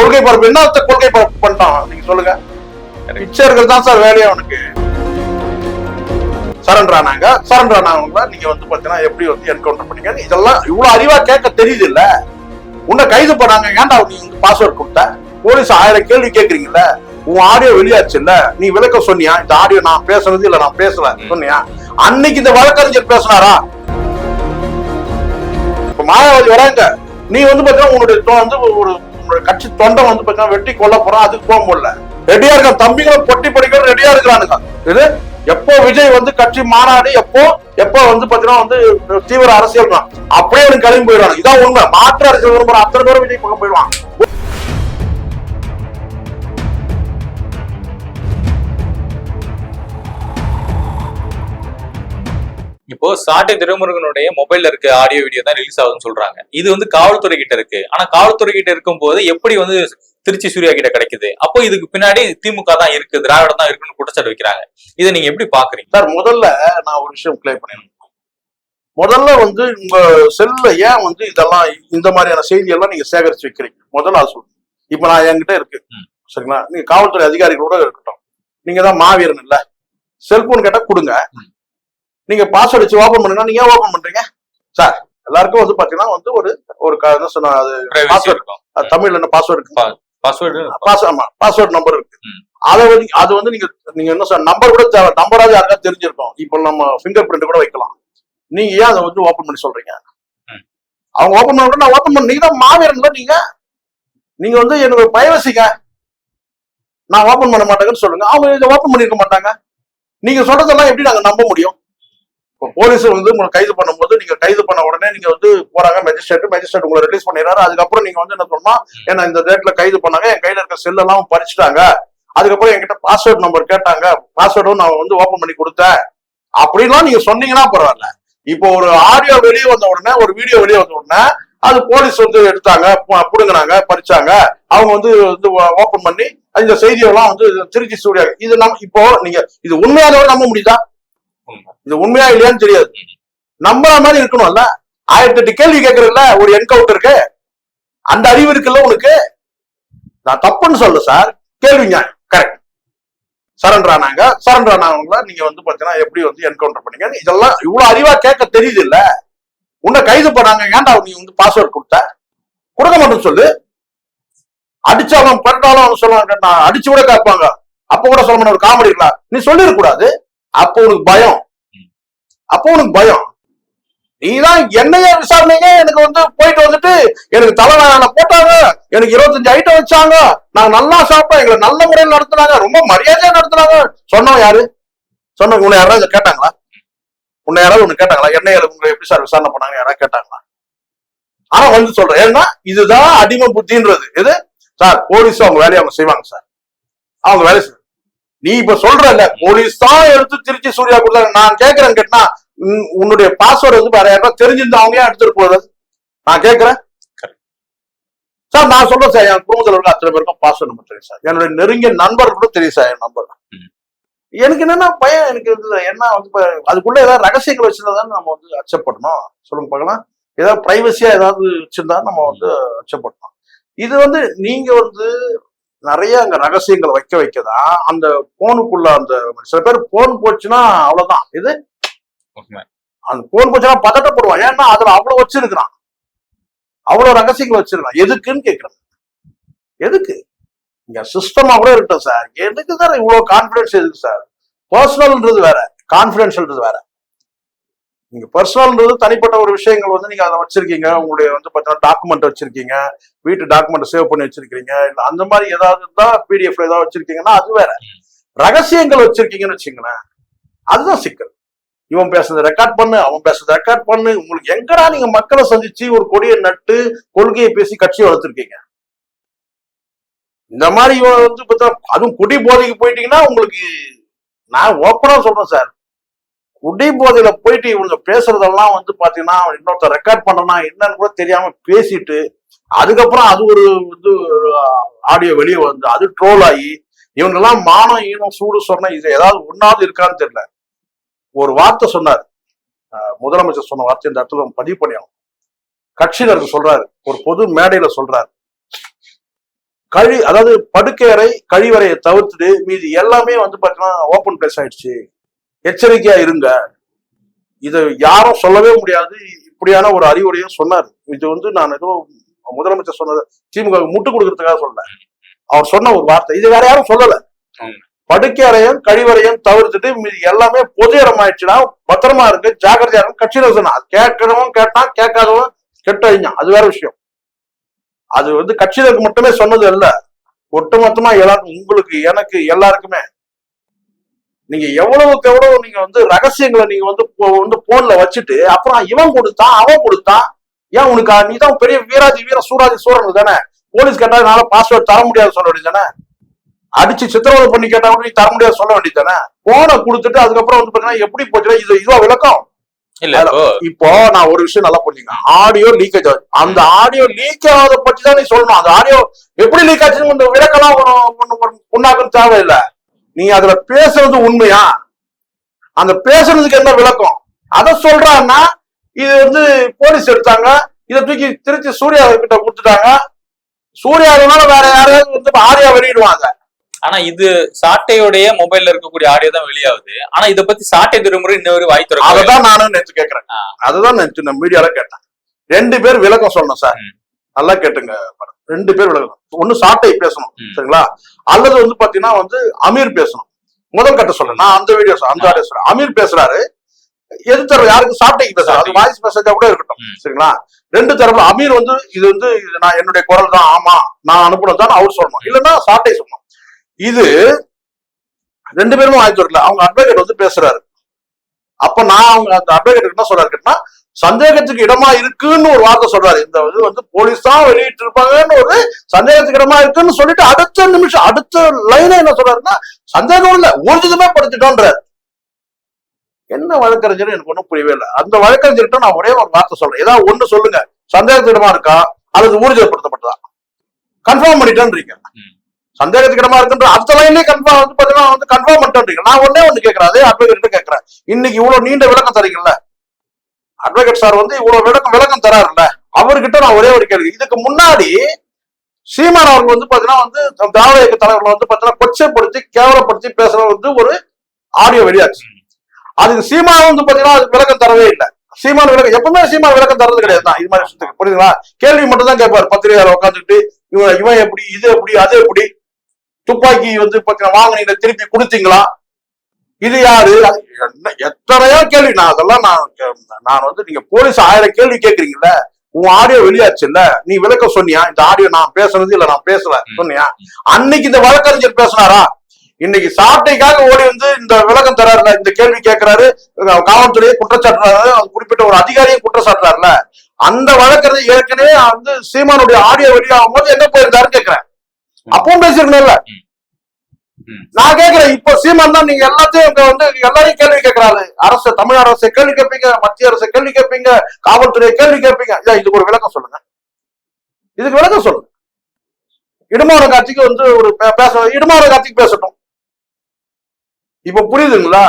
கொள்கை பரப்பு என்ன அர்த்த கொள்கை பரப்பு பண்ணிட்டான்? நீங்க சொல்லுங்க. பிச்சை தான் சார் வேலையா அவனுக்கு. சரண்டர் ஆனாங்க. சரண்டர் ஆனவங்கள நீங்க வந்து பாத்தீங்கன்னா எப்படி வந்து என்கவுண்டர் பண்ணீங்க? இதெல்லாம் இவ்வளவு அறிவா கேட்க தெரியுது இல்ல உன்னை கைது பண்ணாங்க. ஏன்டா நீ பாஸ்வேர்ட் கொடுத்த? போலீஸ் ஆயிரம் கேள்வி கேக்குறீங்கல்ல. உன் ஆடியோ வெளியாச்சு இல்ல நீ விளக்க சொன்னியா? இந்த ஆடியோ நான் பேசுனது இல்ல நான் பேசல. சொன்னியா? அன்னைக்கு இந்த வழக்கறிஞர் பேசினாரா? இப்ப மாயாவதி வராங்க. நீ வந்து பாத்தீங்கன்னா உன்னுடைய வந்து ஒரு உன்னுடைய கட்சி தொண்டை வந்து பாத்தீங்கன்னா வெட்டி கொல்ல போறான் அதுக்கு போக முடியல. ரெடியா இருக்க தம்பிகளும் பொட்டி படிக்கிற ரெடியா இருக்கிறானுங்க. இது எப்போ விஜய் வந்து கட்சி மாநாடு எப்போ எப்போ வந்து பாத்தீங்கன்னா வந்து தீவிர அரசியல் தான் அப்படியே எனக்கு கிளம்பி போயிடுவாங்க இதான் உண்மை. மாற்று அரசியல் அத்தனை பேரும் விஜய் பக்கம் போயிடுவான். இப்போ சாட்டை திருமுருகனுடைய மொபைல்ல இருக்க ஆடியோ வீடியோ தான் ரிலீஸ் ஆகுதுன்னு சொல்றாங்க. இது வந்து காவல்துறை கிட்ட இருக்கு. ஆனா காவல்துறை கிட்ட இருக்கும் போது எப்படி வந்து திருச்சி சூர்யா கிட்ட கிடைக்குது? அப்போ இதுக்கு பின்னாடி திமுக தான் இருக்கு திராவிடம் தான் இருக்குன்னு குற்றச்சாட்டு வைக்கிறாங்க. இதை நீங்க எப்படி பாக்குறீங்க? சார் முதல்ல நான் ஒரு விஷயம் கிளியர் பண்ணிடணும். முதல்ல வந்து உங்க செல்ல ஏன் வந்து இதெல்லாம் இந்த மாதிரியான செய்தியெல்லாம் நீங்க சேகரிச்சு வைக்கிறீங்க? முதல்ல அது சொல்லுங்க. இப்ப நான் என்கிட்ட இருக்கு. சரிங்களா? நீங்க காவல்துறை அதிகாரிகளோட இருக்கட்டும். நீங்க தான் மாவீரன் இல்ல. செல்போன் கேட்டா கொடுங்க. நீங்க பாஸ்வேர்ட் வச்சு ஓபன் பண்ணுங்க நீங்க ஏன் ஓபன் பண்றீங்க? சார் எல்லாருக்கும் வந்து பாத்தீங்கன்னா வந்து ஒரு ஒரு என்ன சொன்னா அது தமிழ்ல என்ன பாஸ்வேர்டு பாஸ்வேர்டு பாஸ் ஆமா பாஸ்வேர்ட் நம்பர் இருக்கு. அதை வந்து அது வந்து நீங்க நீங்க என்ன சார் நம்பர் கூட தேவை நம்பராவது யாருக்கா தெரிஞ்சிருக்கும். இப்போ நம்ம ஃபிங்கர் பிரிண்ட் கூட வைக்கலாம். நீங்க ஏன் அதை வந்து ஓபன் பண்ணி சொல்றீங்க. அவங்க ஓபன் பண்ண கூட நான் ஓபன் பண்ண நீங்க தான் மாவீரன்ல நீங்க. நீங்க வந்து எனக்கு பயவசிங்க நான் ஓபன் பண்ண மாட்டேங்கன்னு சொல்லுங்க. அவங்க இதை ஓபன் பண்ணிருக்க மாட்டாங்க. நீங்க சொல்றதெல்லாம் எப்படி நாங்க நம்ப முடியும்? இப்போ போலீஸ் வந்து உங்களை கைது பண்ணும்போது நீங்க கைது பண்ண உடனே நீங்க வந்து போறாங்க மெஜிஸ்ட்ரேட் மெஜிஸ்ட்ரேட் உங்களை ரிலீஸ் பண்ணிடுறாரு. அதுக்கப்புறம் நீங்க வந்து என்ன சொன்னா ஏன்னா இந்த டேட்ல கைது பண்ணாங்க என் கையில இருக்க செல்லெல்லாம் பறிச்சுட்டாங்க. அதுக்கப்புறம் என்கிட்ட பாஸ்வேர்ட் நம்பர் கேட்டாங்க. பாஸ்வேர்டும் நான் வந்து ஓபன் பண்ணி கொடுத்தேன். அப்படின்லாம் நீங்க சொன்னீங்கன்னா பரவாயில்ல. இப்போ ஒரு ஆடியோ வெளியே வந்த உடனே ஒரு வீடியோ வெளியே வந்த உடனே அது போலீஸ் வந்து எடுத்தாங்க புடுங்கினாங்க பறிச்சாங்க. அவங்க வந்து வந்து ஓபன் பண்ணி இந்த செய்தியெல்லாம் வந்து திருச்சி ஸ்டூடியோ இது நம்ம இப்போ நீங்க இது உண்மையானவரை நம்ப முடியுதா? இது உண்மையா இல்லையான்னு தெரியாது. நம்புற மாதிரி இருக்கணும்ல? ஆயிரத்தி எட்டு கேள்வி கேட்கறதுல ஒரு என்கவுண்டருக்கு அந்த அறிவு இருக்குல்ல உனக்கு? நான் தப்புன்னு சொல்ல சார் கேள்விங்க கரெக்ட் சரண்டர் ஆனாங்க. சரண்டர் ஆனவங்கள நீங்க வந்து பாத்தீங்கன்னா எப்படி வந்து என்கவுண்டர் பண்ணீங்க? இதெல்லாம் இவ்வளவு அறிவா கேட்க தெரியுது இல்ல உன்னை கைது பண்ணாங்க. ஏன்டா நீ வந்து பாஸ்வேர்ட் கொடுத்த? கொடுக்க மாட்டேன்னு சொல்லு. அடிச்சாலும் பரட்டாலும் அவன் சொல்லுவாங்க நான் அடிச்சு கூட கேட்பாங்க. அப்ப கூட சொல்ல ஒரு காமெடி இருக்கலாம் நீ சொல்லிட கூடாது அப்போ உனக்கு பயம். அப்போ உனக்கு பயம். நீதான் என்னைய விசாரணைங்க? எனக்கு வந்து போயிட்டு வந்துட்டு எனக்கு தலைவரான போட்டாங்க. எனக்கு இருபத்தஞ்சு ஐட்டம் வச்சாங்க. நாங்க நல்லா சாப்பிட்டோம். எங்களை நல்ல முறையில் நடத்துனாங்க. ரொம்ப மரியாதையா நடத்துனாங்க. சொன்னவன் யாரு? சொன்னவங்க உன்னை யாராவது கேட்டாங்களா? உன்னை யாராவது ஒண்ணு கேட்டாங்களா? என்ன உங்களை எப்படி சார் விசாரணை பண்ணாங்க யாராவது கேட்டாங்களா? ஆனா வந்து சொல்றேன். ஏன்னா இதுதான் அடிமை புத்தின்றது. எது? சார் போலீஸ் அவங்க வேலையை அவங்க செய்வாங்க சார். அவங்க வேலை நீ இப்ப சொல்றல்ல போலீஸ் தான் எடுத்து திருச்சி சூர்யா கொடுத்தாங்க நான் கேட்கறேன் கேட்டா உன்- உன்னுடைய பாஸ்வேர்டு வந்து வேற யாராவது தெரிஞ்சிருந்தா அவங்க ஏன் எடுத்துட்டு போறது? நான் கேட்கறேன். சார் நான் சொல்றேன் சார் என் குடும்பத்தில் இருக்க அத்தனை பேருக்கும் பாஸ்வேர்டு நம்பர் தெரியும் சார். என்னுடைய நெருங்கிய நண்பர் கூட தெரியும் சார் என் நம்பர். எனக்கு என்னன்னா பயம் எனக்கு என்ன வந்து அதுக்குள்ள ஏதாவது ரகசியங்கள் வச்சிருந்தா நம்ம வந்து அக்செப்ட் பண்ணணும். சொல்லுங்க பார்க்கலாம். ஏதாவது பிரைவசியா ஏதாவது வச்சிருந்தா நம்ம வந்து அக்செப்ட் பண்ணணும். இது வந்து நீங்க வந்து நிறைய அங்க ரகசியங்கள் வைக்க வைக்கதான் அந்த போனுக்குள்ள அந்த சில பேர் போன் போச்சுன்னா அவ்வளவுதான். இது. அந்த போன் போச்சுன்னா பதட்டப்படுவான். ஏன்னா அதுல அவ்வளவு வச்சிருக்கிறான். அவ்வளவு ரகசியங்கள் வச்சிருக்கான் எதுக்குன்னு கேக்குறேன் எதுக்கு? இங்க சிஸ்டமா கூட இருக்கட்டும் சார் எதுக்கு சார் இவ்வளவு கான்பிடன்ஸ் எதுக்கு சார் பர்சனல்ன்றது வேற. கான்பிடென்ஷியல்ன்றது வேற. நீங்க பர்சனல்ன்றது தனிப்பட்ட ஒரு விஷயங்கள் வந்து நீங்க அதை வச்சிருக்கீங்க. உங்களுடைய வந்து பார்த்தீங்கன்னா டாக்குமெண்ட் வச்சிருக்கீங்க. வீட்டு டாக்குமெண்ட் சேவ் பண்ணி வச்சிருக்கீங்க. இல்ல அந்த மாதிரி ஏதாவது தான் பிடிஎஃப்ல ஏதாவது வச்சிருக்கீங்கன்னா அது வேற. ரகசியங்கள் வச்சிருக்கீங்கன்னு வச்சுங்களேன் அதுதான் சிக்கல். இவன் பேசுறதை ரெக்கார்ட் பண்ணு அவன் பேசுறதை ரெக்கார்ட் பண்ணு. உங்களுக்கு எங்கடா நீங்க மக்களை சந்திச்சு ஒரு கொடியை நட்டு கொள்கையை பேசி கட்சியை வளர்த்துருக்கீங்க? இந்த மாதிரி இவன் வந்து பார்த்தா அதுவும் குடி போதைக்கு போயிட்டீங்கன்னா உங்களுக்கு நான் ஓப்பனா சொல்றேன் சார். குடி போயிட்டு இவங்க பேசுறதெல்லாம் வந்து பாத்தீங்கன்னா இன்னொருத்தர் ரெக்கார்ட் பண்றனா என்னன்னு கூட தெரியாம பேசிட்டு அதுக்கப்புறம் அது ஒரு வந்து ஆடியோ வெளியே வந்து அது ட்ரோல் ஆகி இவங்கெல்லாம் மானம் ஈனம் சூடு சொன்ன இது ஏதாவது ஒன்னாவது இருக்கான்னு தெரியல. ஒரு வார்த்தை சொன்னார். முதலமைச்சர் சொன்ன வார்த்தை இந்த இடத்துல பதிவு பண்ணியாகும் கட்சியினருக்கு சொல்றாரு. ஒரு பொது மேடையில சொல்றாரு. கழி அதாவது படுக்கையறை கழிவறையை தவிர்த்துட்டு மீதி எல்லாமே வந்து பாத்தீங்கன்னா ஓப்பன் பிளேஸ் ஆயிடுச்சு. எச்சரிக்கையா இருங்க. இதை யாரும் சொல்லவே முடியாது. இப்படியான ஒரு அறிவுரையும் சொன்னார். இது வந்து நான் ஏதோ முதலமைச்சர் சொன்னது திமுக முட்டு கொடுக்கறதுக்காக சொல்லல அவர் சொன்ன ஒரு வார்த்தை. இது வேற யாரும் சொல்லல. ம். படுக்கை அறையும் கழிவறையும் தவிர்த்துட்டு எல்லாமே பொது இடம் ஆயிடுச்சுன்னா பத்திரமா இருக்கு ஜாக்கிரதையா இருக்கு கட்சியில சொன்னா கேட்கறவன் கேட்டான் கேட்காதவன் கெட்ட அழிஞ்சான் அது வேற விஷயம். அது வந்து கட்சியினருக்கு மட்டுமே சொன்னது இல்ல ஒட்டுமொத்தமா எல்லாருக்கும் உங்களுக்கு எனக்கு எல்லாருக்குமே நீங்க எவ்வளவுக்கு எவ்வளவு நீங்க வந்து ரகசியங்களை நீங்க வந்து வந்து போன்ல வச்சுட்டு அப்புறம் இவன் கொடுத்தான் அவன் கொடுத்தான் ஏன் உனக்கு நீ தான் பெரிய வீராதி வீர சூராதி சூரன் தானே? போலீஸ் கேட்டா என்னால பாஸ்வேர்ட் தர முடியாது சொல்ல வேண்டியது தானே? அடிச்சு சித்திரவதை பண்ணி கேட்டா கூட நீ தர முடியாது சொல்ல வேண்டியது தானே? போனை கொடுத்துட்டு அதுக்கப்புறம் வந்து பாத்தீங்கன்னா எப்படி போச்சுன்னா இது இதுவா விளக்கம். இல்ல இப்போ நான் ஒரு விஷயம் நல்லா புரிஞ்சுங்க ஆடியோ லீக்கேஜ் ஆகுது அந்த ஆடியோ லீக் ஆகாத பற்றி தான் நீ சொல்லணும். அந்த ஆடியோ எப்படி லீக் ஆச்சுன்னு இந்த விளக்கெல்லாம் உண்ணாக்கும் தேவையில்லை. நீ அதுல பேசுறது உண்மையா அந்த பேசுறதுக்கு என்ன விளக்கம் அதை சொல்றான்னா இது வந்து போலீஸ் எடுத்தாங்க இதை தூக்கி திருச்சி சூர்யா கிட்ட கொடுத்துட்டாங்க சூர்யா அதனால வேற யாரையாவது வந்து ஆரியா வெளியிடுவாங்க ஆனா இது சாட்டையுடைய மொபைல்ல இருக்கக்கூடிய ஆடியோ தான் வெளியாகுது ஆனா இத பத்தி சாட்டை திருமுறை இன்னொரு வாய் திறக்கவே இல்லை. அததான் நானும் நேற்று கேக்குறேன் ஆ. அதுதான் நேற்று நான் மீடியால கேட்டேன் ரெண்டு பேர் விளக்கம் சொல்லணும் சார். நல்லா கேட்டுங்க மேடம். ரெண்டு பேர் விளக்கம் ஒண்ணு சாட்டை பேசணும். சரிங்களா? அல்லது வந்து பாத்தீங்கன்னா வந்து அமீர் பேசணும். முதல் கட்ட சொல்றேன். நான் அந்த வீடியோ அந்த ஆடியோ சொல்றேன். அமீர் பேசுறாரு. எது தரவு யாருக்கு? சாட்டைக்கு பேசுறாரு. அது வாய்ஸ் மெசேஜா கூட இருக்கட்டும். சரிங்களா? ரெண்டு தரப்புல அமீர் வந்து இது வந்து இது நான் என்னுடைய குரல் தான் ஆமா நான் அனுப்புனது தான் அவர் சொல்லணும். இல்லைன்னா சாட்டை சொல்லணும். இது ரெண்டு பேருமே வாய்ப்பு வரல அவங்க அட்வொகேட் வந்து பேசுறாரு. அப்ப நான் அவங்க அந்த அட்வொகேட் என்ன சொல்றாரு கேட்டா சந்தேகத்துக்கு இடமா இருக்குன்னு ஒரு வார்த்தை சொல்றாரு. இந்த இது வந்து போலீஸ் தான் வெளியிட்டு இருப்பாங்கன்னு ஒரு சந்தேகத்துக்கு இடமா இருக்குன்னு சொல்லிட்டு அடுத்த நிமிஷம் அடுத்த லைனை என்ன சொல்றாருன்னா சந்தேகம் இல்ல ஊர்ஜிதமே படுத்திட்டோன்றாரு. என்ன வழக்கறிஞர் எனக்கு ஒண்ணும் புரியவே இல்லை. அந்த வழக்கறிஞர்கிட்ட நான் ஒரே ஒரு வார்த்தை சொல்றேன். ஏதாவது ஒண்ணு சொல்லுங்க. சந்தேகத்துக்கு இடமா இருக்கா? அல்லது ஊர்ஜிதப்படுத்தப்பட்டதா? கன்ஃபார்ம் பண்ணிட்டேன்றீங்க. சந்தேகத்துக்கு இடமா இருக்குன்ற அடுத்த லைன்லயே கன்ஃபார்ம் வந்து பாத்தீங்கன்னா வந்து கன்ஃபார்ம் பண்ணிட்டேன்றீங்க. நான் ஒண்ணே ஒண்ணு கேட்கிறேன் அதே அட்வொகேட் கேட்கிறேன் இன்னைக்கு இவ்வளவு நீண்ட விளக்கம் தரீங்கல்ல. அட்வொகேட் சார் வந்து இவ்வளவு விளக்கம் விளக்கம் தராருல்ல? அவர்கிட்ட நான் ஒரே ஒரு கேள்வி. இதுக்கு முன்னாடி சீமான் அவர்கள் வந்து பாத்தீங்கன்னா வந்து திராவிட இயக்க தலைவர்களை வந்து பாத்தீங்கன்னா கொச்சைப்படுத்தி கேவலப்படுத்தி பேசுறது வந்து ஒரு ஆடியோ வெளியாச்சு. அதுக்கு சீமான் வந்து பாத்தீங்கன்னா அதுக்கு விளக்கம் தரவே இல்லை. சீமான் விளக்கம் எப்பவுமே சீமான் விளக்கம் தரது கிடையாது. தான் இது மாதிரி விஷயத்துக்கு புரியுதுங்களா? கேள்வி மட்டும் தான் கேட்பாரு. பத்திரிகையாளர் உட்காந்துட்டு இவன் இவன் எப்படி இது எப்படி அது எப்படி? துப்பாக்கி வந்து பாத்தீங்கன்னா வாங்கினீங்க திருப்பி கொடுத்தீங்களா? இது யாரு? என்ன எத்தனையோ கேள்வி. நான் அதெல்லாம் நான் நான் வந்து நீங்க போலீஸ் ஆயிரம் கேள்வி கேக்குறீங்கல்ல? உன் ஆடியோ வெளியாச்சு இல்ல நீ விளக்கம் சொன்னியா? இந்த ஆடியோ நான் பேசுனது இல்ல நான் பேசல. சொன்னியா? அன்னைக்கு இந்த வழக்கறிஞர் பேசினாரா? இன்னைக்கு சாட்டைக்காக ஓடி வந்து இந்த விளக்கம் தராருல இந்த கேள்வி கேட்கிறாரு காவல்துறையை குற்றச்சாட்டுறாரு. குறிப்பிட்ட ஒரு அதிகாரியை குற்றச்சாட்டுறாருல. அந்த வழக்கறிஞர் ஏற்கனவே வந்து சீமானுடைய ஆடியோ வெளியாகும் போது எங்க போயிருந்தாருன்னு கேக்குறேன். அப்பவும் ம். நான் கேக்குறேன் இப்போ சீமான் தான் நீங்க எல்லாத்தையும் இங்க வந்து எல்லாரையும் கேள்வி கேட்கறாரு அரசு தமிழ் அரசை கேள்வி கேட்பீங்க மத்திய அரசு கேள்வி கேட்பீங்க காவல்துறையை கேள்வி கேட்பீங்க ஐயா, இதுக்கு ஒரு விளக்கம் சொல்லுங்க. இதுக்கு விளக்கம் சொல்லுங்க. இடுமான காட்சிக்கு வந்து ஒரு பே- பேச இடுமான காட்சிக்கு பேசட்டும். இப்ப புரியுதுங்களா?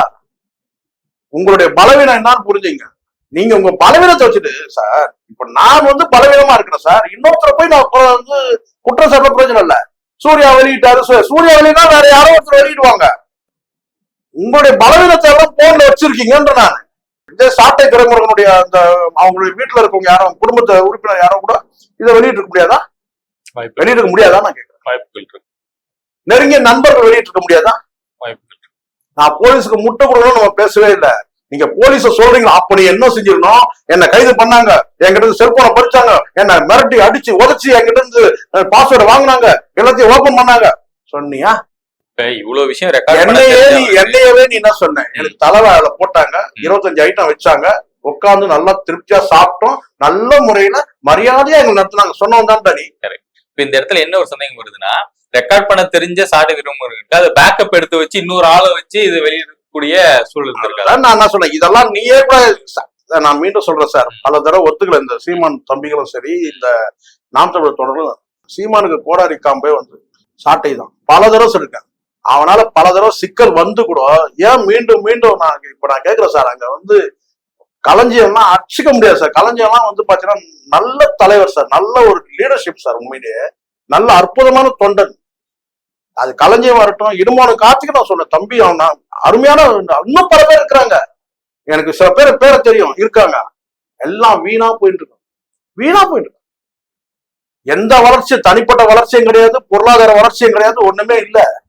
உங்களுடைய பலவீனம் என்னன்னு புரிஞ்சுங்க. நீங்க உங்க பலவீனத்தை வச்சுட்டு சார் இப்ப நான் வந்து பலவீனமா இருக்கிறேன் சார். இன்னொருத்தரை போய் நான் வந்து குற்றம் சாட்ட பிரயோஜனம் இல்லை. சூர்யா வெளியிட்டாரு. சூர்யா வெளியிட்டா வேற யாரோ ஒருத்தர் வெளியிடுவாங்க. உங்களுடைய பலவீனத்தை எல்லாம் போன்ல வச்சிருக்கீங்கன்ற நான். இந்த சாட்டை துறைமுருகனுடைய அந்த அவங்களுடைய வீட்டுல இருக்கவங்க யாரும் குடும்பத்தை உறுப்பினர் யாரோ கூட இதை வெளியிட்டு முடியாதா? வாய்ப்பு வெளியிட முடியாதா நான் கேட்கிறேன் வாய்ப்புகள் இருக்கு. நெருங்கிய நண்பர்கள் வெளியிட்டு முடியாதா? வாய்ப்புகள் இருக்கு. நான் போலீஸுக்கு முட்டை கொடுக்கணும்னு நம்ம பேசவே இல்லை. நீங்க போலீஸ சொல்றீங்களா? அப்படி என்ன செஞ்சிடணும்? என்ன கைது பண்ணாங்க. என்கிட்ட இருந்து செல்போனை பறிச்சாங்க. என்ன மிரட்டி அடிச்சு உதச்சி என்கிட்ட இருந்து பாஸ்வேர்டு வாங்குனாங்க. எல்லாத்தையும் ஓபன் பண்ணாங்க. சொன்னியா? இவ்வளவு விஷயம் ரெக்கார்ட் என்னையே நீ என்னையவே நீ என்ன சொன்ன? எனக்கு தலைவேல போட்டாங்க. இருபத்தஞ்சு ஐட்டம் வச்சாங்க. உட்கார்ந்து நல்லா திருப்தியா சாப்பிட்டோம். நல்ல முறையில மரியாதையா எங்க நடத்துனாங்க. சொன்னவன் தான் நீ. இப்ப இந்த இடத்துல என்ன ஒரு சந்தேகம் வருதுன்னா ரெக்கார்ட் பண்ண தெரிஞ்ச சாட்டை திருமுருகன் அதை பேக்கப் எடுத்து வச்சு இன்னொரு ஆளை வச்சு இது கூடிய சூழல் நான் என்ன சொல்றேன் இதெல்லாம் நீயே கூட நான் மீண்டும் சொல்றேன் சார். பல தடவை ஒத்துக்கல இந்த சீமான் தம்பிகளும் சரி இந்த நாம் தமிழர் தொடரும். சீமானுக்கு கோடாரி காம்பே வந்து சாட்டை தான். பல தடவை சொல்லிருக்கேன். அவனால பல தடவை சிக்கல் வந்து கூட ஏன் மீண்டும் மீண்டும் நான் இப்ப நான் கேட்கிறேன் சார் அங்க வந்து களஞ்சியம்லாம் அடிச்சுக்க முடியாது சார். களஞ்சியம்லாம் வந்து பாத்தீங்கன்னா நல்ல தலைவர் சார் நல்ல ஒரு லீடர்ஷிப் சார் உண்மையிலேயே நல்ல அற்புதமான தொண்டன். அது கலைஞர் வரட்டும் இடுமான காத்துக்கு நான் சொன்னேன் தம்பி அவன் அருமையான இன்னும் பல பேர் இருக்கிறாங்க. எனக்கு சில பேர் பேரை தெரியும் இருக்காங்க. எல்லாம் வீணா போயிட்டு இருக்கும் வீணா போயிட்டு இருக்கு. எந்த வளர்ச்சி தனிப்பட்ட வளர்ச்சியும் கிடையாது பொருளாதார வளர்ச்சியும் கிடையாது ஒண்ணுமே இல்ல.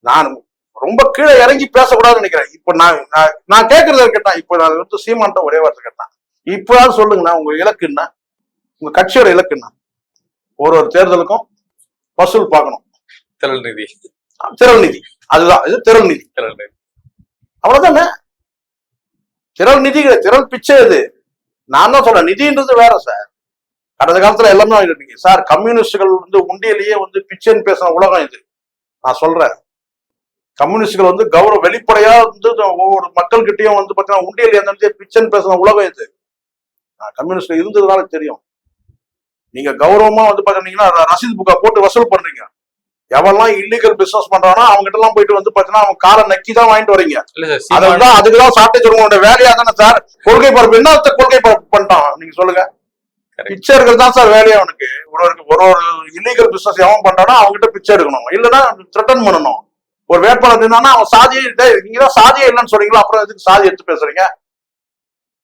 நான் ரொம்ப கீழே இறங்கி பேசக்கூடாதுன்னு நினைக்கிறேன். இப்ப நான் நான்- கேட்கறத கேட்டேன். இப்ப நான் வந்து சீமான்ட்ட ஒரே வார்த்தை கேட்டேன். இப்ப சொல்லுங்கண்ணா உங்க இலக்கு என்ன உங்க கட்சியோட இலக்கு என்ன ஒரு ஒரு தேர்தலுக்கும் வசூல் பார்க்கணும். திரள் நிதி. திரள் நிதி. அதுதான் இது திரள் நிதி. திரள் நிதி. அவ்வளவுதானே? திரள் நிதி திரள் பிச்சை இது நான் தான் சொல்றேன் நிதின்றது வேற சார் கடந்த காலத்துல எல்லாமே வாங்கிட்டு சார் கம்யூனிஸ்டுகள் வந்து உண்டியிலேயே வந்து பிச்சைன்னு பேசுன உலகம் இது. நான் சொல்றேன். கம்யூனிஸ்டுகள் வந்து கௌரவ வெளிப்படையா வந்து ஒவ்வொரு மக்கள்கிட்டயும் வந்து பாத்தீங்கன்னா உண்டியல் எந்த பிச்சைன்னு பேசுன உலகம் இது. நான் கம்யூனிஸ்ட் இருந்ததுனால தெரியும். நீங்க கௌரவமா வந்து பாத்தீங்கன்னா ரசீது புக்கா போட்டு வசூல் பண்றீங்க. எவெல்லாம் இல்லீகல் பிசினஸ் பண்றானோ அவங்க எல்லாம் போயிட்டு வந்து பாத்தீங்கன்னா அவன் காரை நக்கி தான் வாங்கிட்டு வரீங்க. அதுதான் அதுக்குதான் சாட்டை உங்களோட வேலையா தானே சார்? கொள்கை பரப்பு என்ன கொள்கை பரப்பு பண்ணிட்டான்? நீங்க சொல்லுங்க. பிச்சை தான் சார் வேலையா அவனுக்கு. ஒரு ஒரு ஒரு இல்லீகல் பிசினஸ் எவன் பண்றானோ அவங்ககிட்ட பிச்சை எடுக்கணும். இல்லைன்னா த்ரெட்டன் பண்ணணும். ஒரு வேட்பாளர் இருந்தானா அவன் சாதியே நீங்க தான் சாதியே இல்லைன்னு சொல்றீங்களா? அப்புறம் எதுக்கு சாதி எடுத்து பேசுறீங்க?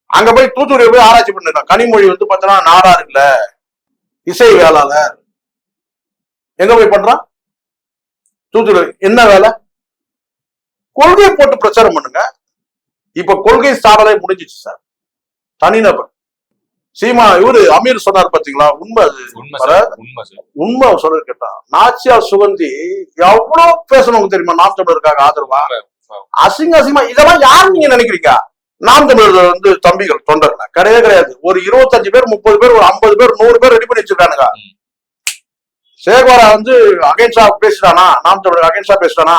அங்க போய் தூத்துக்குடி போய் ஆராய்ச்சி பண்ணிருக்கான் கனிமொழி வந்து பார்த்தீங்கன்னா நாடார் இல்ல. இசை வேளாளர். எங்க போய் பண்றான்? தூத்துக்குடி என்ன வேலை? கொள்கையை போட்டு பிரச்சாரம் பண்ணுங்க. இப்ப கொள்கை சாடலை முடிஞ்சிச்சு சார். தனிநபர். சீமா இவரு அமீர் சொன்னார் பாத்தீங்களா? உண்மை அது. உண்மை சொல்ல கேட்டான் நாச்சியார் சுகந்தி எவ்வளவு பேசணும் தெரியுமா? நாம் தமிழருக்காக ஆதரவா? அசிங்க அசிங்கமா இதெல்லாம் யாரு நீங்க நினைக்கிறீங்க? நாம் தமிழர் வந்து தம்பிகள் தொண்டர்கள் கிடையவே கிடையாது. ஒரு இருபத்தஞ்சு பேர் முப்பது பேர் ஒரு ஐம்பது பேர் நூறு பேர் ரெடி பண்ணி வச்சிருக்கானுங்க. சேகோரா வந்து அகைன்ஸ்டா பேசுறானா? நாம் தமிழர் அகைன்ஸ்டா பேசுறானா?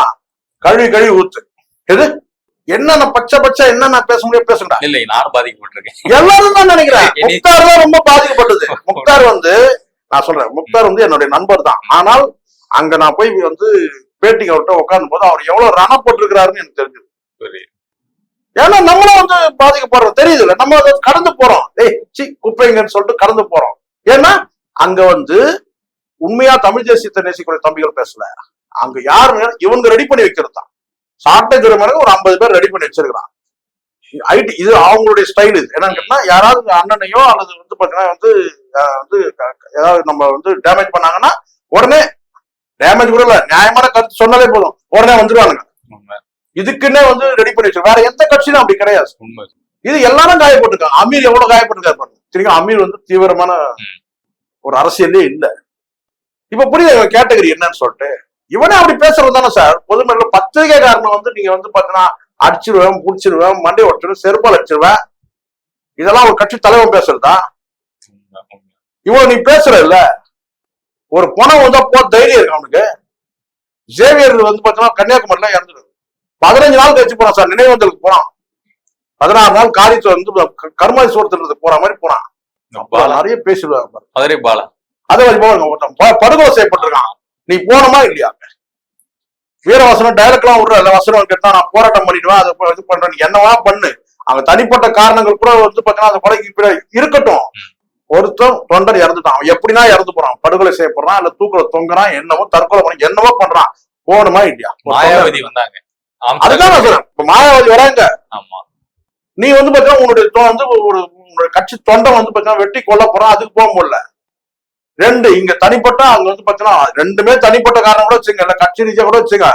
கழுவி கழுவி ஊத்து. எது? என்னென்ன பச்சை பச்சை என்னென்ன பேச முடியும் பேசுங்கடா. இல்லை நானும் பாதிக்கப்பட்டிருக்கேன். எல்லாரும் தான் நினைக்கிறேன் முக்தார் தான் ரொம்ப பாதிக்கப்பட்டது. முக்தார் வந்து நான் சொல்றேன் முக்தார் வந்து என்னுடைய நண்பர் தான். ஆனால் அங்க நான் போய் வந்து பேட்டிக்கு அவர்கிட்ட உட்கார்ந்து போது அவர் எவ்வளவு ரண போட்டிருக்கிறாருன்னு எனக்கு தெரிஞ்சது. ஏன்னா நம்மளும் வந்து பாதிக்கப்படுறோம். தெரியுதுல்ல நம்ம கடந்து போறோம். ஏய் சி குப்பைங்கன்னு சொல்லிட்டு கடந்து போறோம். ஏன்னா அங்க வந்து உண்மையா தமிழ் தேசியத்தை நேசிக்கூடிய தம்பிகள் பேசல. அங்க யாரு இவங்க ரெடி பண்ணி வைக்கிறது தான் சாட்டை ஒரு ஐம்பது பேர் ரெடி பண்ணி வச்சிருக்கிறான். ஐடி இது அவங்களுடைய ஸ்டைல் இது. என்னன்னு கேட்டா யாராவது அண்ணனையோ அல்லது வந்து பாத்தீங்கன்னா வந்து ஏதாவது நம்ம வந்து டேமேஜ் பண்ணாங்கன்னா உடனே டேமேஜ் கூட இல்ல. நியாயமான கருத்து சொன்னாலே போதும். உடனே வந்துருவானுங்க. உண்மை. இதுக்குன்னே வந்து ரெடி பண்ணி வச்சிருக்கோம் வேற எந்த கட்சியும் அப்படி கிடையாது. இது எல்லாரும் காயப்பட்டிருக்காங்க. அமீர் எவ்வளவு காயப்பட்டிருக்காரு பாருங்க. சரிங்க அமீர் வந்து தீவிரமான. ஒரு அரசியலே இல்ல. இப்ப புரியுது கேட்டகரி என்னன்னு சொல்லிட்டு? இவனே அப்படி பேசுறது தானே சார் பொதுமக்கள் பத்திரிகைக்காரனை வந்து நீங்க வந்து பாத்தீங்கன்னா அடிச்சிருவேன் புடிச்சிருவேன் மண்டை ஒட்டுருவேன் செருப்பால் அடிச்சிருவேன். இதெல்லாம் ஒரு கட்சி தலைவன் பேசுறதா? இவ்வளவு நீ பேசுற இல்ல? ஒரு பணம் வந்தா போ தைரியம் இருக்கு அவனுக்கு? ஜேவியர் வந்து பாத்தீங்கன்னா கன்னியாகுமரியில இறந்துரு பதினஞ்சு நாள் கழிச்சு போறான் சார் நினைவந்தலுக்கு போறான் பதினாறு நாள் காரியத்தை வந்து கர்மாதீஸ்வரத்துல போற மாதிரி பாலா. நிறைய பேசிடுவாங்க. மதுரை பாலா. அதே ஒருத்தன் படுகொலை செய்யப்பட்டிருக்கான் நீ போனமா இல்லையா? வீரவசனம் டைரக்ட் எல்லாம் விடுற வசனம் கேட்டா நான் போராட்டம் பண்ணிடுவேன். அதை இது பண்றேன். நீ என்னவா பண்ணு? அவங்க தனிப்பட்ட காரணங்கள் கூட வந்து பாத்தீங்கன்னா அந்த கொலைக்கு இருக்கட்டும். ஒருத்தன் தொண்டர் இறந்துட்டான். அவன் எப்படின்னா இறந்து போறான். படுகொலை செய்யப்படுறான் இல்ல தூக்குல தொங்குறான் என்னவோ தற்கொலை பண்ணி என்னவோ பண்றான். போகணுமா இல்லையா? மாயாவதி. வந்தாங்க. அதுதான் சொல்றேன் இப்ப மாயாவதி வராங்க. ஆமா. நீ வந்து பாத்தீங்கன்னா உன்னுடைய வந்து ஒரு கட்சி தொண்டை வந்து பாத்தீங்கன்னா வெட்டி கொல்ல போறான். அதுக்கு போக முடியல. ரெண்டு இங்க தனிப்பட்ட அங்க வந்து பாத்தீங்கன்னா ரெண்டுமே தனிப்பட்ட காரணம் கூட வச்சுங்க இல்ல கட்சி ரீதியா கூட வச்சுங்க.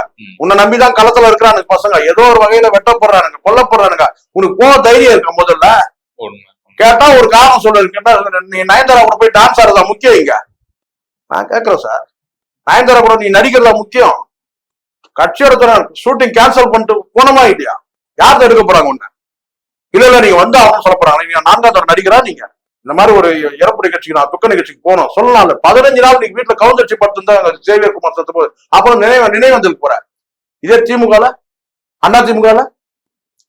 உன்னை நம்பிதான் களத்துல இருக்கிறானுங்க பசங்க. ஏதோ ஒரு வகையில வெட்டப்படுறானுங்க கொல்லப்படுறானுங்க. உனக்கு போக தைரியம் இருக்க முதல்ல? கேட்டா ஒரு காரணம் சொல்லு நீ நயன்தாரா கூட போய் டான்ஸ் ஆடுறதா முக்கியம் இங்க? நான் கேக்குறேன் சார் நயன்தாரா கூட நீ நடிக்கிறதா முக்கியம்? கட்சியோட ஷூட்டிங் கேன்சல் பண்ணிட்டு போனோமா இல்லையா யார் எடுக்க போறாங்க உன்னை? இல்ல இல்ல நீங்க வந்து அவங்க சொல்ல போறாங்க. நீங்க நான்காம் தரம் நடிக்கிறா நீங்க? இந்த மாதிரி ஒரு இறப்பு நிகழ்ச்சிக்கு நான் துக்க நிகழ்ச்சிக்கு போனோம். சொல்லலாம்ல பதினஞ்சு நாள் நீங்க வீட்டுல கவுந்தரிச்சி படுத்து தான் குமார் சத்து போது அப்புறம் நினைவு வந்துட்டு போற இதே திமுகல அண்ணா திமுகல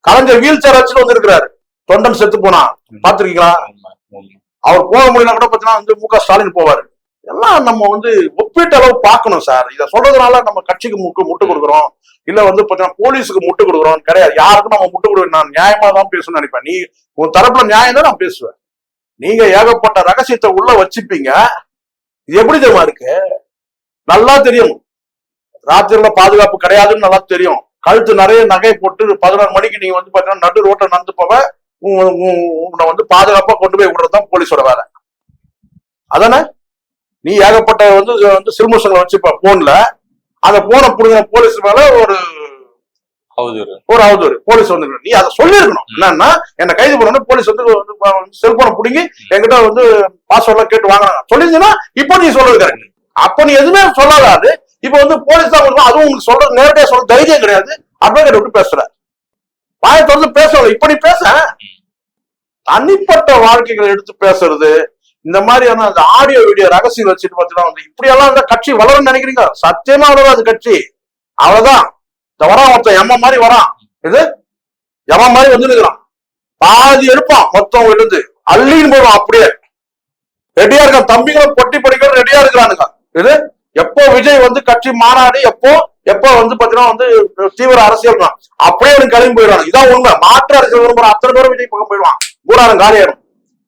கலைஞர் வீல் சேர் வச்சுட்டு வந்திருக்கிறாரு. தொண்டன் செத்து போனா. பாத்திருக்கீங்களா அவர் போக முடியல கூட பாத்தீங்கன்னா வந்து மு க ஸ்டாலின் போவாரு. எல்லாம் நம்ம வந்து ஒப்பீட்டு அளவு பார்க்கணும் சார். இத சொல்றதுனால நம்ம கட்சிக்கு முட்டு முட்டு கொடுக்குறோம். இல்ல வந்து பாத்தீங்கன்னா போலீஸுக்கு முட்டு கொடுக்குறோம் கிடையாது. யாருக்கும் நம்ம முட்டு கொடுக்க நான் நியாயமா தான் பேசணும்னு நினைப்பேன். நீ உன் தரப்புல நியாயம் தான் நான் பேசுவேன். நீங்க ஏகப்பட்ட ரகசியத்தை உள்ள வச்சுப்பீங்க. இது எப்படி தெரியுமா இருக்கு? நல்லா தெரியும். ராத்திரில பாதுகாப்பு கிடையாதுன்னு நல்லா தெரியும். கழுத்து நிறைய நகை போட்டு பதினாறு மணிக்கு நீங்க வந்து பாத்தீங்கன்னா நடு ரோட்டை நடந்து போவ உ- உன்னை வந்து பாதுகாப்பா கொண்டு போய் விடுறதுதான் போலீஸோட வேலை. அதானே? நீ ஏகப்பட்ட வந்து வந்து சில்முசங்களை வச்சுப்ப போன்ல அந்த போனை புடுங்கின போலீஸ் மேல ஒரு ஒரு அவதூறு போலீஸ் வந்து நீ அதை சொல்லியிருக்கணும். என்னன்னா என்ன கைது பண்ணணும் போலீஸ் வந்து செல்போனை புடுங்கி என்கிட்ட வந்து பாஸ்வேர்ட் எல்லாம் கேட்டு வாங்கினாங்க. சொல்லிருந்தீங்கன்னா இப்போ நீ சொல்றது கரெக்ட் அப்ப நீ எதுவுமே சொல்லாத இப்ப வந்து போலீஸ் தான் அதுவும் உங்களுக்கு சொல்றது நேரடியா சொல்ற தைரியம் கிடையாது. அட்வொகேட் விட்டு பேசுற வாயை தொடர்ந்து பேசல. இப்ப நீ பேச. தனிப்பட்ட வாழ்க்கைகளை எடுத்து பேசுறது இந்த மாதிரியான அந்த ஆடியோ வீடியோ ரகசியம் வச்சுட்டு பார்த்தீங்கன்னா வந்து இப்படியெல்லாம் இந்த கட்சி வளரும்னு நினைக்கிறீங்க? சத்தியமா வளராது கட்சி. அவ்வளவுதான். இந்த வரான் மொத்தம் எம்ம மாதிரி வரான். இது எம மாதிரி வந்து நிற்கிறான் பாதி எடுப்பான் மொத்தம் விழுந்து. அள்ளின்னு போடுவான் அப்படியே. ரெடியா இருக்கான். தம்பிகளும் பொட்டி படிக்கவும் ரெடியா இருக்கிறானுங்க. இது எப்போ விஜய் வந்து கட்சி மாநாடு எப்போ எப்போ வந்து பாத்தீங்கன்னா வந்து தீவிர அரசியல் தான். அப்படியே அவனுக்கு கிளம்பி போயிடுவாங்க இதான் உண்மை. மாற்று அரசியல் விரும்புற அத்தனை பேரும் விஜய் பக்கம் போயிடுவான். கூடாரம் காலி ஆயிடும்.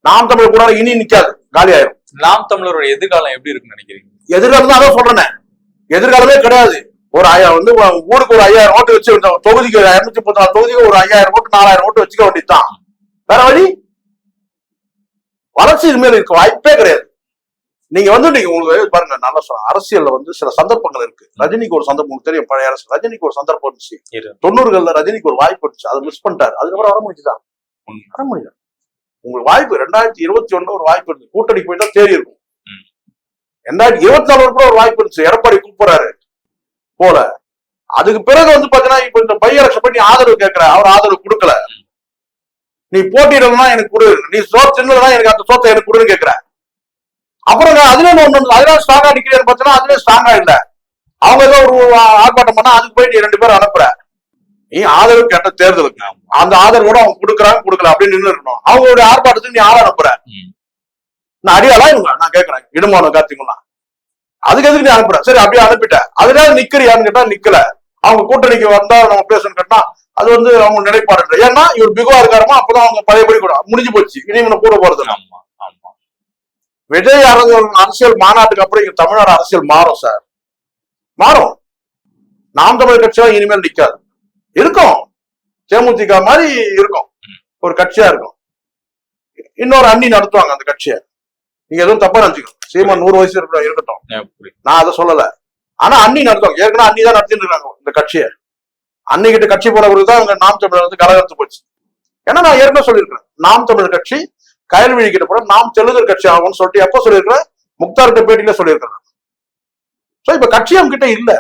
நாம் தமிழ் கூடாரம் இனி நிக்காது. காலி ஆயிடும். நாம் தமிழரோட எதிர்காலம் எப்படி இருக்குன்னு நினைக்கிறீங்க? எதிர்காலம் தான் அதான் சொல்றேனே. எதிர்காலமே கிடையாது. ஒரு ஐயா வந்து ஊருக்கு ஒரு ஐயாயிரம் ஓட்டு வச்சு தொகுதிக்கு இருநூத்தி முப்பத்தி நாலு தொகுதிக்கு ஒரு ஐயாயிரம் ஓட்டு நாலாயிரம் ஓட்டு வச்சுக்க வேண்டியதுதான். வேற வழி? வளர்ச்சி இனிமேல் இருக்க வாய்ப்பே கிடையாது. நீங்க வந்து நீங்க உங்களுக்கு பாருங்க நல்லா சொல்ல அரசியல்ல வந்து சில சந்தர்ப்பங்கள் இருக்கு. ரஜினிக்கு ஒரு சந்தர்ப்பம் தெரியும் பழைய அரசு. ரஜினிக்கு ஒரு சந்தர்ப்பம் இருந்துச்சு. இரு. தொண்ணூறுகள்ல ரஜினிக்கு ஒரு வாய்ப்பு இருந்துச்சு. அதை மிஸ் பண்ணிட்டாரு. அதுக்கப்புறம் வர முடிஞ்சுதான். வர முடியல. உங்களுக்கு வாய்ப்பு ரெண்டாயிரத்தி இருபத்தி ஒண்ணுல ஒரு வாய்ப்பு இருக்கு கூட்டணி போயிட்டா தேறி இருக்கும். ரெண்டாயிரத்தி இருபத்தி நாலு கூட ஒரு வாய்ப்பு இருந்துச்சு. எடப்பாடி கூப்பிடுறாரு. போல. அதுக்கு பிறகு வந்து பாத்தீங்கன்னா இப்ப இந்த பை எலக்ஷன் பண்ணி ஆதரவு கேட்கிற அவர் ஆதரவு கொடுக்கல. நீ போட்டியிடலாம் எனக்கு கொடு. நீ சோத்து தின்னலாம் எனக்கு அந்த சோத்தை எனக்கு கொடுன்னு கேட்கிற. அப்புறம் அதுல ஒண்ணு ஒண்ணு அதுல ஸ்ட்ராங்கா நிக்கிறேன்னு பார்த்தீங்கன்னா அதுல ஸ்ட்ராங்கா இல்ல. அவங்க ஏதோ ஒரு ஆர்ப்பாட்டம் பண்ணா அதுக்கு போய் நீ ரெண்டு பேரும் அனுப்புற. நீ ஆதரவு கேட்ட தேர்தலுக்கு. அந்த ஆதரவோட அவங்க கொடுக்குறாங்க கொடுக்கல அப்படின்னு நின்று இருக்கணும். அவங்களுடைய ஆர்ப்பாட்டத்துக்கு நீ ஆள அனுப்புற. நான் அடியாளா இவங்க நான் கேட்கறேன். இடுமானம் கார்த்திகலாம் அதுக்கு எதுக்கு நீ அனுப்புற? சரி அப்படியே அனுப்பிட்ட. அதுல நிக்கிறியான்னு கேட்டா நிக்கல. அவங்க கூட்டணிக்கு வந்தா நம்ம பேசணும் கேட்டா அது வந்து அவங்க நிலைப்பாடு. ஏன்னா இவர் பிகுவா இருக்காருமா அப்பதான் அவங்க பழையபடி கூட முடிஞ்சு போச்சு. இனி இவனை கூட போறது. ஆமா ஆமா. விஜய் அரசியல் அரசியல் மாநாட்டுக்கு அப்புறம் இங்க தமிழ்நாடு அரசியல் மாறும் சார். மாறும். நாம் தமிழர் கட்சியா இனிமேல் நிக்காது. இருக்கும். தேமுதிக மாதிரி இருக்கும். ஒரு கட்சியா இருக்கும். இன்னொரு அண்ணி நடத்துவாங்க அந்த கட்சியை. நீங்க எதுவும் தப்பா நினைச்சுக்கணும். சீமா நூறு வயசு இருக்கட்டும். நான் அதை சொல்லல. ஆனா அண்ணி நடத்துவாங்க ஏற்கனவே அண்ணி தான் நடத்திட்டு இருக்காங்க இந்த கட்சியை. அன்னி கிட்ட கட்சி போனவருக்கு தான் அங்க நாம் தமிழர் வந்து கலகத்து போச்சு. ஏன்னா நான் ஏற்கனவே சொல்லியிருக்கிறேன். நாம் தமிழர் கட்சி கயல்விழி கிட்ட போற நாம் தெலுங்கர் கட்சி ஆகும்னு சொல்லிட்டு எப்ப சொல்லியிருக்கிறேன்? முக்தார்கிட்ட பேட்டியில சொல்லியிருக்கிறேன். சோ இப்ப கட்சி அவங்க கிட்ட இல்ல.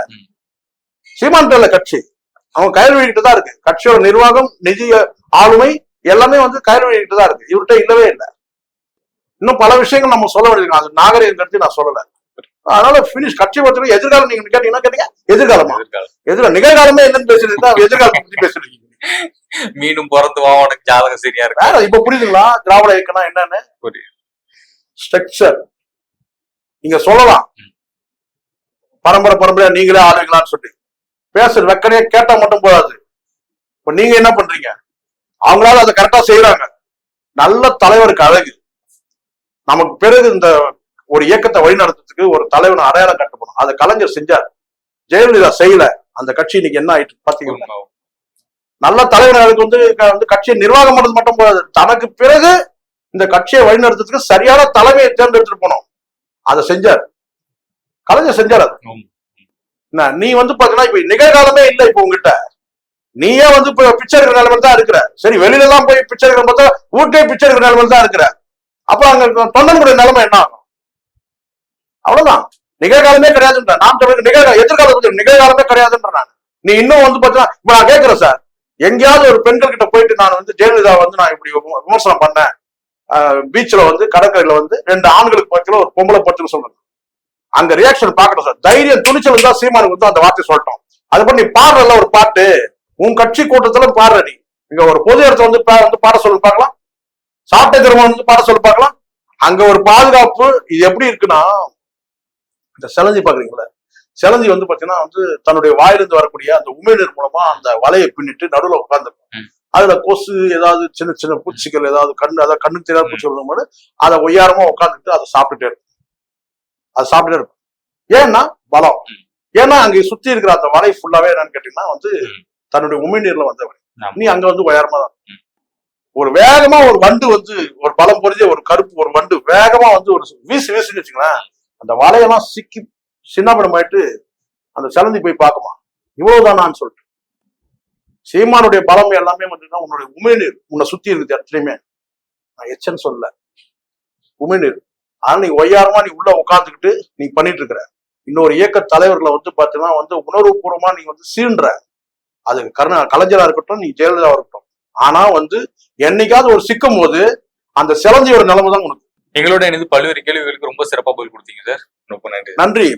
சீமான் இல்ல கட்சி. அவங்க கயல்விழி கிட்ட தான் இருக்கு. கட்சியோட நிர்வாகம் நிதி ஆளுமை எல்லாமே வந்து கயல்விழி கிட்ட தான் இருக்கு. இவர்கிட்ட இல்லவே இல்லை. இன்னும் பல விஷயங்கள் நம்ம சொல்ல வேண்டியிருக்கு அது நாகரிகம் கருத்து நான் சொல்லல. அதனால பினிஷ் கட்சி பொறுத்தவரை எதிர்காலம் நீங்க கேட்டீங்கன்னா கேட்டீங்க. எதிர்காலமா? எதிர்காலம். எதிர்காலம் நிகழ்காலமே என்னன்னு பேசுறீங்க எதிர்காலத்தை பத்தி பேசுறீங்க மீண்டும் பிறந்து வா உனக்கு ஜாதகம் சரியா இருக்கு. இப்ப புரியுதுங்களா? திராவிட இயக்கம்னா என்னன்னு. ஸ்ட்ரக்சர் நீங்க சொல்லலாம். பரம்பரை பரம்பரையா நீங்களே ஆளுங்களான்னு சொல்லி பேசுற வெக்கனையே கேட்டா மட்டும் போதாது. இப்ப நீங்க என்ன பண்றீங்க? அவங்களால அதை கரெக்டா செய்யறாங்க நல்ல தலைவருக்கு அழகு. நமக்கு பிறகு இந்த ஒரு இயக்கத்தை வழிநடத்துறதுக்கு ஒரு தலைவனை அடையாளம் கட்டப்படும். அதை கலைஞர் செஞ்சார். ஜெயலலிதா செய்யல. அந்த கட்சி இன்னைக்கு என்ன ஆயிட்டு பாத்தீங்கன்னா. நல்ல தலைவர்களுக்கு வந்து வந்து கட்சியை நிர்வாகம் பண்றது மட்டும் போதாது. தனக்கு பிறகு இந்த கட்சியை வழிநடத்துறதுக்கு சரியான தலைமையை தேர்ந்தெடுத்துட்டு போனோம். அதை செஞ்சார். கலைஞர் செஞ்சார் அது. நீ வந்து பாத்தீங்கன்னா இப்ப நிகழ்காலமே இல்லை இப்ப உங்ககிட்ட. நீயே வந்து இப்ப பிச்சை எடுக்கிற நிலைமையில தான் இருக்கிற. சரி வெளியில தான் போய் பிச்சை எடுக்கிற பார்த்தா வீட்லயே பிச்சை எடுக்கிற நிலைமையில தான் இருக்கிற. அப்ப அங்க தொண்டனுடைய நிலைமை என்ன ஆகும்? அவ்வளவுதான். நிகழ்காலமே கிடையாதுன்ற நாம் தமிழுக்கு நிகழ்கால எதிர்காலம் பத்தி நிகழ்காலமே கிடையாதுன்ற நான். நீ இன்னும் வந்து பாத்தீங்கன்னா இப்ப நான் கேட்கிறேன் சார். எங்கேயாவது ஒரு பெண்கள் கிட்ட போயிட்டு நான் வந்து ஜெயலலிதா வந்து நான் இப்படி விமர்சனம் பண்ணேன். பீச்ல வந்து கடற்கரையில வந்து ரெண்டு ஆண்களுக்கு பக்கத்துல ஒரு பொம்பளை பத்துன்னு சொல்றேன் அங்க ரியாக்ஷன் பாக்கணும் சார். தைரியம் துணிச்சல் இருந்தா சீமானுக்கு வந்து அந்த வார்த்தை சொல்லட்டும். அது பண்ணி பாடுறல ஒரு பாட்டு. உன் கட்சி கூட்டத்துல பாடுற நீ. இங்க ஒரு பொது இடத்துல வந்து பா- வந்து பாட சொல்லு பாக்கலாம் சாப்பிட்ட திருமணம் வந்து பாட சொல்லு பார்க்கலாம் அங்க ஒரு பாதுகாப்பு இது எப்படி இருக்குன்னா இந்த செலஞ்சி பாக்குறீங்களா செலஞ்சி வந்து பாத்தீங்கன்னா வந்து தன்னுடைய வாயிலிருந்து வரக்கூடிய அந்த உமிழ்நீர் மூலமா அந்த வலையை பின்னிட்டு நடுவுல உட்கார்ந்துருக்கும் ம். அதுல கொசு ஏதாவது சின்ன சின்ன பூச்சிகள் ஏதாவது கண்ணு அதாவது கண்ணுக்கு தெரியாத பூச்சி வரும்போது அதை ஒய்யாரமா உட்காந்துட்டு அதை சாப்பிட்டுட்டே இருக்கும் அதை சாப்பிட்டுட்டே இருக்கும் ஏன்னா பலம் ஏன்னா அங்க சுத்தி இருக்கிற அந்த வலை ஃபுல்லாவே என்னன்னு கேட்டீங்கன்னா வந்து. தன்னுடைய உமிழ்நீர்ல வந்தவன் ஆமா. நீ அங்க வந்து உயரமா தான். ஒரு வேகமா ஒரு வண்டு வந்து ஒரு பலம் பொருந்திய ஒரு கருப்பு ஒரு வண்டு வேகமா வந்து ஒரு வீசு வீசுன்னு வச்சுக்கலாம் அந்த வலையெல்லாம் சிக்கி சின்னபடமாயிட்டு அந்த சிலந்தி போய் பார்க்குமா? இவ்வளவுதானான்னு சொல்லிட்டு சீமானுடைய பலம் எல்லாமே பார்த்தீங்கன்னா உன்னுடைய உமிழ்நீர் உன்னை சுத்தி இருக்குது இடத்துலயுமே நான் எச்சன்னு சொல்லல. உமிழ்நீர். ஆனா நீ ஒய்யாரமா நீ உள்ள உட்காந்துக்கிட்டு நீ பண்ணிட்டு இருக்கிற இன்னொரு இயக்க தலைவர்களை வந்து பாத்தீங்கன்னா வந்து உணர்வுபூர்வமா நீ வந்து சீன்ற அது கருணா கலைஞரா இருக்கட்டும் நீ ஜெயலலிதா இருக்கட்டும். ஆனா வந்து என்னைக்காவது ஒரு சிக்கும் போது அந்த சிலந்தியோட நிலைமை தான் உனக்கு. எங்களோட இணைந்து பல்வேறு கேள்விகளுக்கு ரொம்ப சிறப்பா பதில் கொடுத்தீங்க சார். ரொம்ப நன்றி. நன்றி